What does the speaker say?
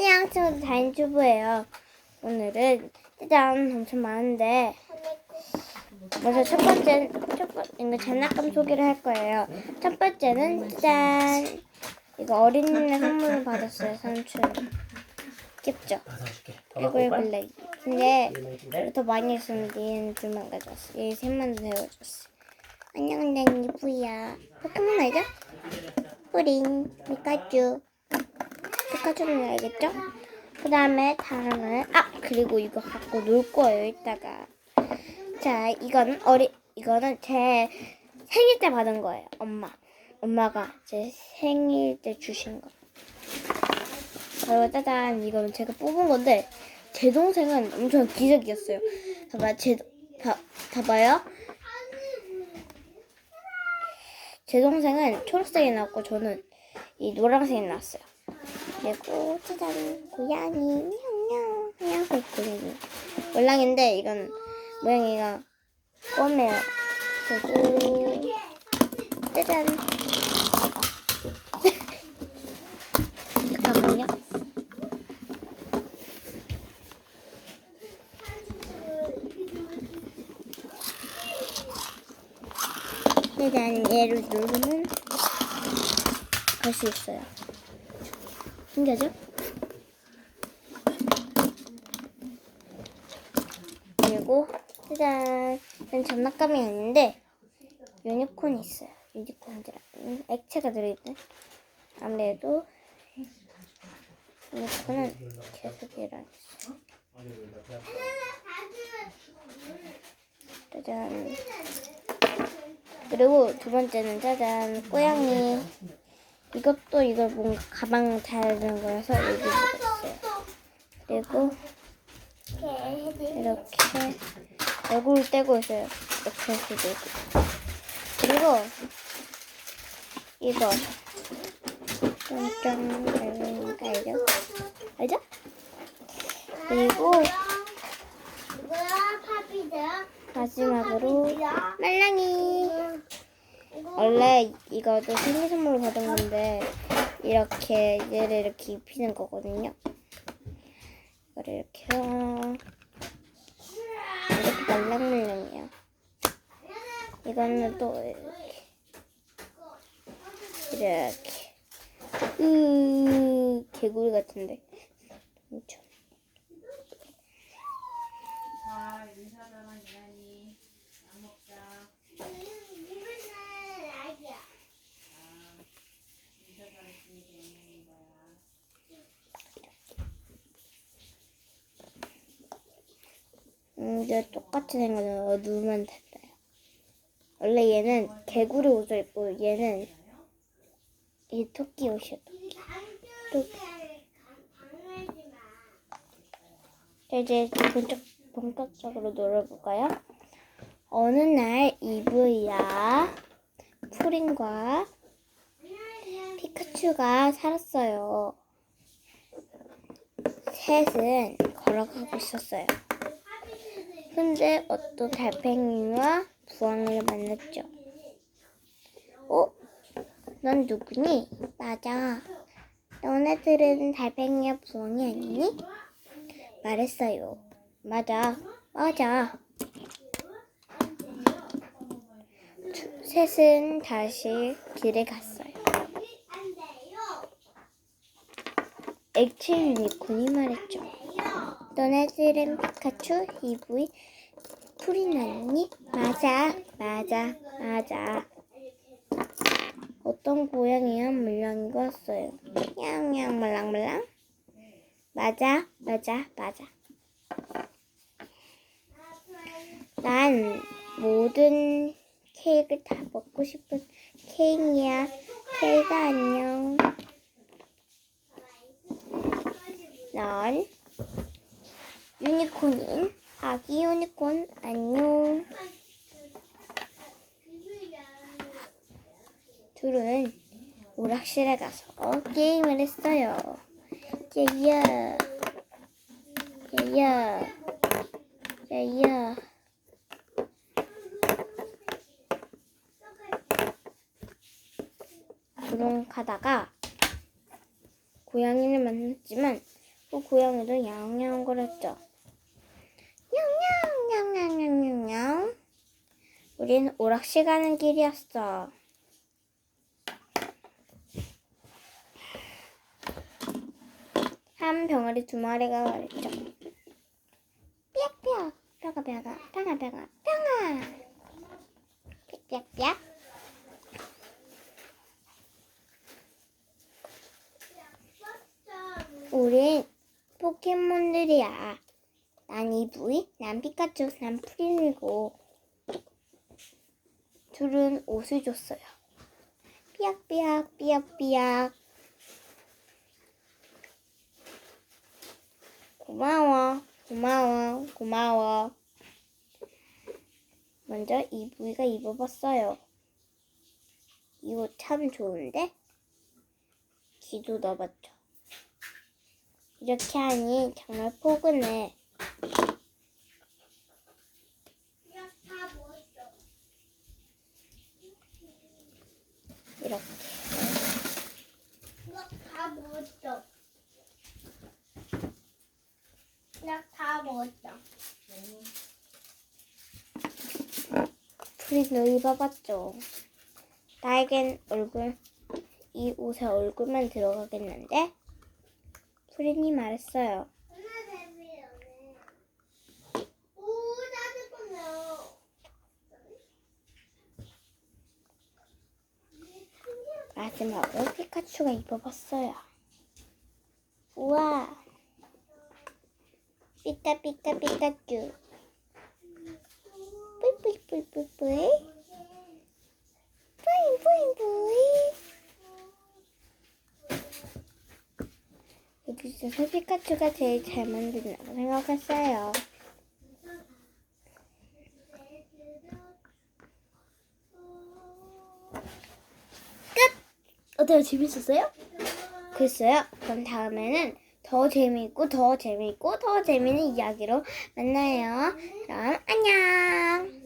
안녕, 친구들 다인튜브예요. 오늘은 짜잔 엄청 많은데 먼저 첫 번째 첫 번, 이거 장난감 소개를 할 거예요. 첫 번째는 짜잔 이거 어린이날 선물을 받았어요, 삼촌. 귀엽죠? 이거? 해볼래. 근데? 더 많이 있었는데 얘는 둘만 가져왔어. 얘 셋만 데워줬어. 안녕, 난 이브야. 포켓몬 알죠? 뿌링, 미카츄. 알겠죠? 그 다음에 다음은 아 그리고 이거 갖고 놀 거예요 이따가. 자 이건 어리 이거는 제 생일 때 받은 거예요. 엄마. 엄마가 제 생일 때 주신 거. 그리고 짜잔 이거는 제가 뽑은 건데 제 동생은 엄청 기적이었어요. 봐봐 제 봐, 봐봐요. 제 동생은 초록색이 나왔고 저는 이 노란색이 나왔어요. 그리고 짜잔 고양이 냥냥 하얀색 고양이 월랑인데 이건 모양이가 꼬매요. 그리고 짜잔 잠깐만요. 짜잔 얘를 누르면 갈 수 있어요. 신기하죠? 그리고 짜잔 이건 장난감이 아닌데 유니콘이 있어요. 유니콘들 음, 액체가 들어있네. 아무래도 유니콘은 계속이라 짜잔 그리고 두 번째는 짜잔 고양이 이것도 이걸 뭔가 가방 달는 거라서 여기 들어있어요. 그리고 이렇게 얼굴을 떼고 있어요. 이렇게 해서 되고. 그리고 이거 짠짠 알죠? 알죠? 알죠? 그리고? 마지막으로 말랑이. 원래 이거도 생일 선물로 받은 건데 이렇게 얘를 이렇게 입히는 거거든요. 이거를 이렇게 해서 이렇게 말랑말랑이야. 이거는 또 이렇게 이렇게 으 개구리 같은데 엄청 음, 이제 똑같이 생겨서 누우면 된다요. 원래 얘는 개구리 옷을 입고 얘는 이 토끼 옷이야. 토끼. 토끼. 자, 이제 본격, 본격적으로 놀아볼까요? 어느 날 이브야 푸린과 피카츄가 살았어요. 셋은 걸어가고 있었어요. 근데 어떤 달팽이와 부엉이를 만났죠. 어? 넌 누구니? 맞아. 너네들은 달팽이와 부엉이 아니니? 말했어요. 맞아. 맞아. 두- 셋은 다시 길에 갔어요. 액체 유니콘이 말했죠. 너네들은 피카츄, 이브이, 아니니? 맞아, 맞아, 맞아. 어떤 고양이와 물랑이가 왔어요. 냥냥 말랑말랑. 맞아, 맞아, 맞아. 난 모든 케이크를 다 먹고 싶은 케이크야. 케이크 안녕. 난 유니콘인 아기 유니콘 안녕. 둘은 오락실에 가서 게임을 했어요. 예야, 예야, 예야. 그런 가다가 고양이를 만났지만 또 고양이도 야옹야옹 거렸죠. 냥냥냥냥냥냥냥. 우린 오락실 가는 길이었어. 한 병아리 두 마리가 말했죠. 삐약삐약, 뼈가 뼈가, 뿅아 뿅아, 뿅아. 삐약삐약. 우린 포켓몬들이야. 난 이브이, 난 피카츄, 난 프린이고. 둘은 옷을 줬어요. 삐약삐약, 삐약삐약. 고마워, 고마워, 고마워. 먼저 이브이가 입어봤어요. 이 옷 참 좋은데? 귀도 넣어봤죠. 이렇게 하니 정말 포근해. 이렇게. 다 먹었어. 나다 먹었어. 프린도 입어봤죠. 나에겐 얼굴, 이 옷에 얼굴만 들어가겠는데? 프린이 말했어요. 오, 따뜻하네요. 마지막으로 피카츄가 입어봤어요. 우와! 삐까 삐까 피카츄. 뿌이뿌이뿌이뿌이. 뿌잉뿌잉뿌이. 여기서 피카츄가 제일 잘 만든다고 생각했어요. 어때요? 재밌었어요? 글쎄요. 그럼 다음에는 더 재미있고 더 재미있고 더 재미있는 이야기로 만나요. 그럼 안녕.